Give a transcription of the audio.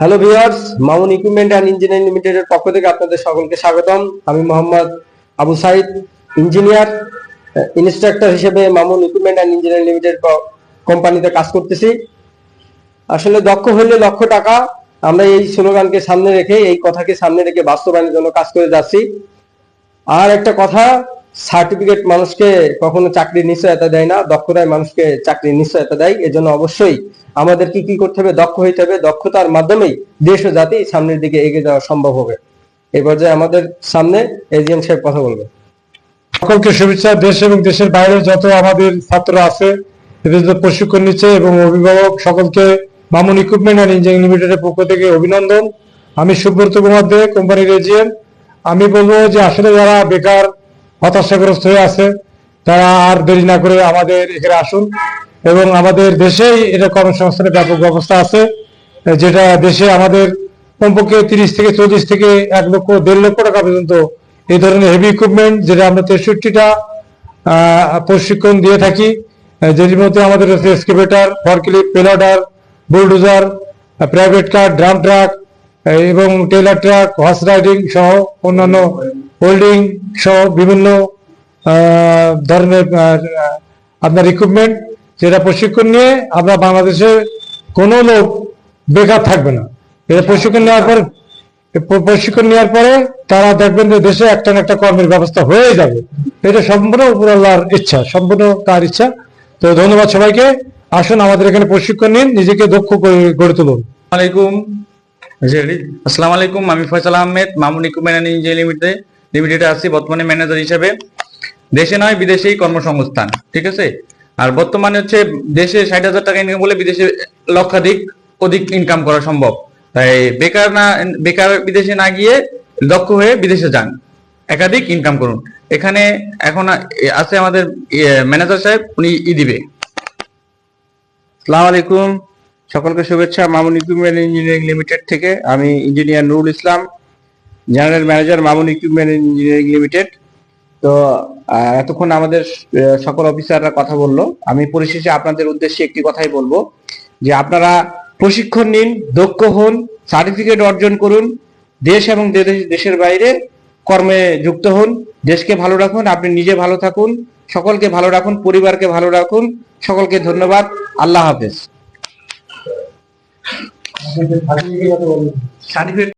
Hello viewers Mamun equipment and engineering লিমিটেডের পক্ষ থেকে আপনাদের সকলকে স্বাগতম। আমি মোহাম্মদ আবু সাইদ ইঞ্জিনিয়ার ইনস্ট্রাক্টর হিসেবে Mamun equipment and engineering limited কোম্পানিতে কাজ করতেছি। আসলে দক্ষ হইলে লক্ষ টাকা। আমরা এই স্লোগানকে সামনে রেখে, এই কথাকে সামনে রেখে বাস্তবায়নের জন্য কাজ করে যাচ্ছি। আর একটা কথা সার্টিফিকেট মানুষকে কখনো চাকরির নিশ্চয়তা দেয় না, দক্ষতায় মানুষকে চাকরির নিশ্চয়তা দেয়, এজন্য অবশ্যই আমাদের কি করতে হবে? দক্ষ হইতে হবে। দক্ষতার মাধ্যমেই দেশ ও জাতি সামনের দিকে এগিয়ে যাওয়া সম্ভব হবে। এই পর্যায়ে আমাদের সামনে এজিএম সাহেব কথা বলবে। সকলকে শুভেচ্ছা। দেশ এবং দেশের বাইরে যত আমাদের ছাত্র আছে প্রশিক্ষণ নিচ্ছে এবং অভিভাবক সকলকে মামুন ইকুইপমেন্ট অ্যান্ড ইঞ্জিনিয়ারিং লিমিটেডের পক্ষ থেকে অভিনন্দন। আমি সুব্রত কুমার দে, কোম্পানির এজিএম। আমি বলব যে আসলে যারা বেকার, হতাশাগ্রস্ত হয়ে আছে, তারা আর দেরি না করে আমাদের এখানে আসুন। এবং আমাদের দেশেই এটা কর্মসংস্থানের ব্যাপক ব্যবস্থা আছে যেটা দেশে আমাদের কমপক্ষে তিরিশ থেকে চল্লিশ থেকে এক লক্ষ, দেড় লক্ষ টাকা পর্যন্ত এই ধরনের হেভি ইকুইপমেন্ট যেটা আমরা তেষট্টিটা প্রশিক্ষণ দিয়ে থাকি যেটির মধ্যে আমাদের রয়েছে excavator forklift payloader bulldozer private car drum truck এবং টেলার ট্রাক হর্স রাইডিং সহ অন্যান্য হোল্ডিং সহ বিভিন্ন ধরনের আপনার ইকুইপমেন্ট যেটা প্রশিক্ষণ নিয়ে আমরা বাংলাদেশে কোনো লোক বেকার থাকবে না। এটা প্রশিক্ষণ নেওয়ার পর প্রশিক্ষণ নেওয়ার পরে তারা দেখবেন যে দেশে একটা না একটা কর্মের ব্যবস্থা হয়ে যাবে। এটা সম্পূর্ণ উপর আল্লাহর ইচ্ছা সম্পূর্ণ তার ইচ্ছা। তো ধন্যবাদ সবাইকে। আসুন আমাদের এখানে প্রশিক্ষণ নিন নিজেকে দক্ষ করে গড়ে তুলুন। আলাইকুম আসসালামু আলাইকুম আমি ফয়সাল আহমেদ মামুন অ্যান্ড লিমিটেড লিমিটেডে আছি বর্তমানে ম্যানেজার হিসেবে। দেশে নয় বিদেশেই কর্মসংস্থান ঠিক আছে? আর বর্তমানে হচ্ছে দেশে ষাট হাজার টাকা ইনকাম করলে বিদেশে লক্ষাধিক অধিক ইনকাম করা সম্ভব। তাই বেকার না, বেকার বিদেশে না গিয়ে দক্ষ হয়ে বিদেশে যান। একাধিক ইনকাম করুন। এখানে এখন আছে আমাদের ম্যানেজার সাহেব, উনি ই দিবে। সালাম আলাইকুম। সকলকে শুভেচ্ছা। মামুন ইকুইপমেন্ট ইঞ্জিনিয়ারিং লিমিটেড থেকে। আমি engineer Nurul Islam general manager Mamun equipment engineering limited তো এতক্ষণ আমাদের সকল অফিসাররা কথা বলল। আমি পরিশেষে আপনাদের উদ্দেশ্যে একটি কথাই বলব যে আপনারা প্রশিক্ষণ নিন, দক্ষ হন, সার্টিফিকেট অর্জন করুন, দেশ এবং দেশের বাইরে কর্মে যুক্ত হন, দেশকে ভালো রাখুন, আপনি নিজে ভালো থাকুন, সকলকে ভালো রাখুন, পরিবারকে ভালো রাখুন, সকলকে ধন্যবাদ, আল্লাহ হাফেজ। সার্টিফিকেট